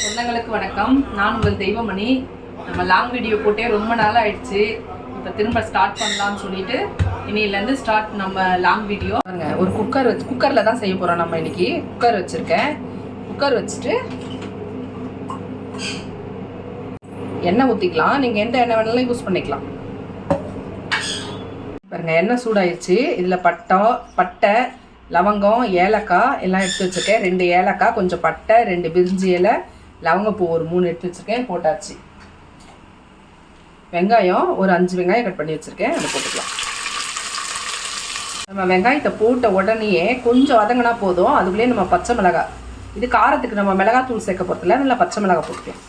சொந்தங்களுக்கு வணக்கம். நான் உங்கள் தெய்வமணி. நம்ம லாங் வீடியோ போட்டே ரொம்ப நாள் ஆயிடுச்சு. இப்போ திரும்ப ஸ்டார்ட் பண்ணலாம்னு சொல்லிட்டு இன்னிலேருந்து ஸ்டார்ட் நம்ம லாங் வீடியோ பாருங்க ஒரு குக்கர் வச்சு குக்கரில் தான் செய்ய போகிறோம் நம்ம இன்னைக்கு. குக்கர் வச்சுருக்கேன். குக்கர் வச்சுட்டு எண்ணெய் ஊற்றிக்கலாம் நீங்கள் எந்த எண்ணெய் வேணாலும் யூஸ் பண்ணிக்கலாம். பாருங்க எண்ணெய் சூடாயிடுச்சு இதில் பட்டம் பட்டை லவங்கம் ஏலக்காய் எல்லாம் எடுத்து வச்சுருக்கேன். ரெண்டு ஏலக்காய் கொஞ்சம் பட்டை ரெண்டு பிரிஞ்சி இலை லவங்கப்பூ ஒரு மூணு எடுத்து வச்சுருக்கேன் போட்டாச்சு. வெங்காயம் ஒரு அஞ்சு வெங்காயம் கட் பண்ணி வச்சுருக்கேன் அதை போட்டுக்கலாம். நம்ம வெங்காயத்தை போட்ட உடனேயே கொஞ்சம் வதங்கினா போதும். அதுக்குள்ளேயே நம்ம பச்சை மிளகாய் இது காரத்துக்கு நம்ம மிளகாத்தூள் சேர்க்க போகிறதுல நல்லா பச்சை மிளகாய் போட்டுக்கலாம்.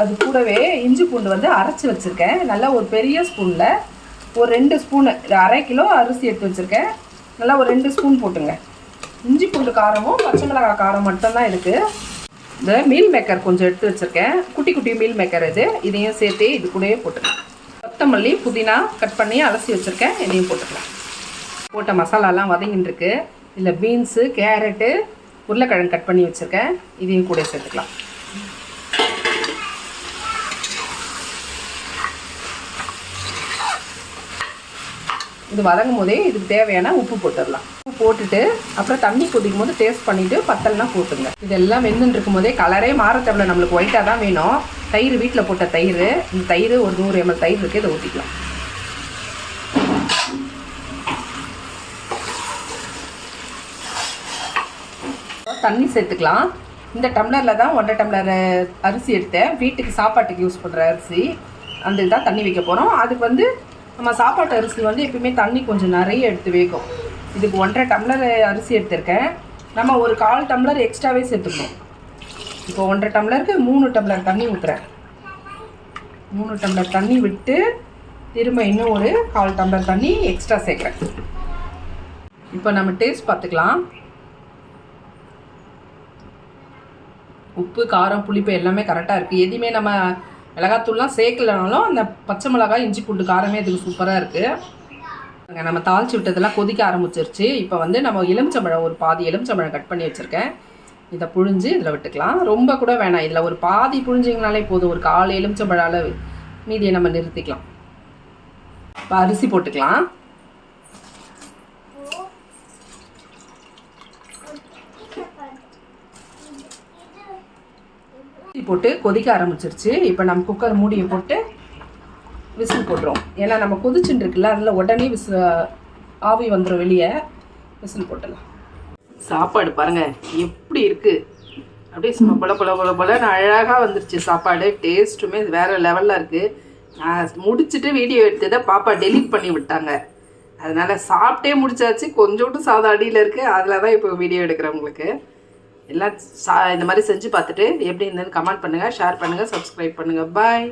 அது கூடவே இஞ்சி பூண்டு வந்து அரைச்சி வச்சுருக்கேன். நல்லா ஒரு பெரிய ஸ்பூனில் ஒரு ரெண்டு ஸ்பூனு அரை கிலோ அரிசி எடுத்து வச்சுருக்கேன். நல்லா ஒரு ரெண்டு ஸ்பூன் போட்டுங்க. இஞ்சி பூண்டு காரமும் பச்சை மிளகாய் காரம் மட்டும்தான் இருக்குது இந்த மீல் மேக்கர் கொஞ்சம் எடுத்து வச்சுருக்கேன். குட்டி குட்டி மீல் மேக்கர் இது. இதையும் சேர்த்து இது கூடயே போட்டுக்கலாம். கொத்தமல்லி புதினா கட் பண்ணி அலசி வச்சுருக்கேன். இதையும் போட்டுக்கலாம். போட்ட மசாலாலாம் வதங்கின்னு இல்லை பீன்ஸு கேரட்டு உருளைக்கிழங்கு கட் பண்ணி வச்சுருக்கேன். இதையும் கூட சேர்த்துக்கலாம். இது வதங்கும் போதே இதுக்கு தேவையான உப்பு போட்டுடலாம். போட்டுட்டு அப்புறம் தண்ணி கொதிக்கும் போது டேஸ்ட் பண்ணிவிட்டு பத்தல்லாம் போட்டுங்க. இதெல்லாம் மெந்துன்னு இருக்கும் போதே கலரே மாற தேவையில்ல நம்மளுக்கு ஒயிட்டாக தான் வேணும். தயிர் வீட்டில் போட்ட தயிர் இந்த தயிர் ஒரு நூறு எம்எல் தயிர் இருக்குது இதை ஊற்றிக்கலாம் தண்ணி சேர்த்துக்கலாம். இந்த டம்ளரில் தான் ஒன்றரை டம்ளர் அரிசி எடுத்தேன். வீட்டுக்கு சாப்பாட்டுக்கு யூஸ் பண்ணுற அரிசி. அந்த இதுதான் தண்ணி வைக்க போகிறோம் அதுக்கு வந்து நம்ம சாப்பாட்டு அரிசி வந்து எப்பயுமே தண்ணி கொஞ்சம் நிறைய எடுத்து வைக்கும் இதுக்கு ஒன்றரை டம்ளர் அரிசி எடுத்திருக்கேன். நம்ம ஒரு கால் டம்ளர் எக்ஸ்ட்ராவே சேர்த்துக்கணும். இப்போ ஒன்றரை டம்ளருக்கு மூணு டம்ளர் தண்ணி ஊற்றுறேன் மூணு டம்ளர் தண்ணி விட்டு திரும்ப இன்னும் ஒரு கால் டம்ளர் தண்ணி எக்ஸ்ட்ரா சேர்க்குறேன். இப்போ நம்ம டேஸ்ட் பார்த்துக்கலாம். உப்பு காரம் புளிப்பு எல்லாமே கரெக்டாக இருக்குது எதுவுமே நம்ம மிளகாத்தூள்லாம் சேர்க்கலனாலும் அந்த பச்சை மிளகாய் இஞ்சி பூண்டு காரமே இதுக்கு சூப்பராக இருக்குது நம்ம தாளிச்சு விட்டதெல்லாம் கொதிக்க ஆரம்பிச்சிருச்சு. இப்போ வந்து நம்ம எலுமிச்சம்பழம் ஒரு பாதி எலுமிச்சம்பழம் கட் பண்ணி வச்சுருக்கேன். இதை புழிஞ்சு இதில் விட்டுக்கலாம். ரொம்ப கூட வேணாம். இதில் ஒரு பாதி புழிஞ்சிங்கனாலே போதும். ஒரு கால் எலுமிச்சம்பழம் அளவு மீதியை நம்ம நிறுத்திக்கலாம். இப்போ அரிசி போட்டுக்கலாம். போட்டு கொதிக்க ஆரம்பிச்சிருச்சு. இப்போ நம்ம குக்கர் மூடியை போட்டு விசில் போட்டுரும். ஏன்னா நம்ம கொதிச்சுட்டு இருக்குல்ல அதில் உடனே விசு ஆவி வந்துடும் வெளியே. விசில் போட்டுடலாம் சாப்பாடு பாருங்கள் எப்படி இருக்குது அப்படியே சும்மா பல பல பல பலன்னு அழகாக வந்துருச்சு சாப்பாடு. டேஸ்ட்டுமே வேறு லெவலில் இருக்குது நான் முடிச்சுட்டு வீடியோ எடுத்ததை பாப்பா டெலீட் பண்ணி விட்டாங்க. அதனால் சாப்பிட்டே முடிச்சாச்சு. கொஞ்சோண்டு சாதம் அடியில் இருக்குது அதில் தான் இப்போ வீடியோ எடுக்கிறேன் உங்களுக்கு. எல்லாம் சா இந்த மாதிரி செஞ்சு பார்த்துட்டு எப்படி இருந்ததுன்னு கமெண்ட் பண்ணுங்கள் ஷேர் பண்ணுங்கள் சப்ஸ்கிரைப் பண்ணுங்கள் பாய்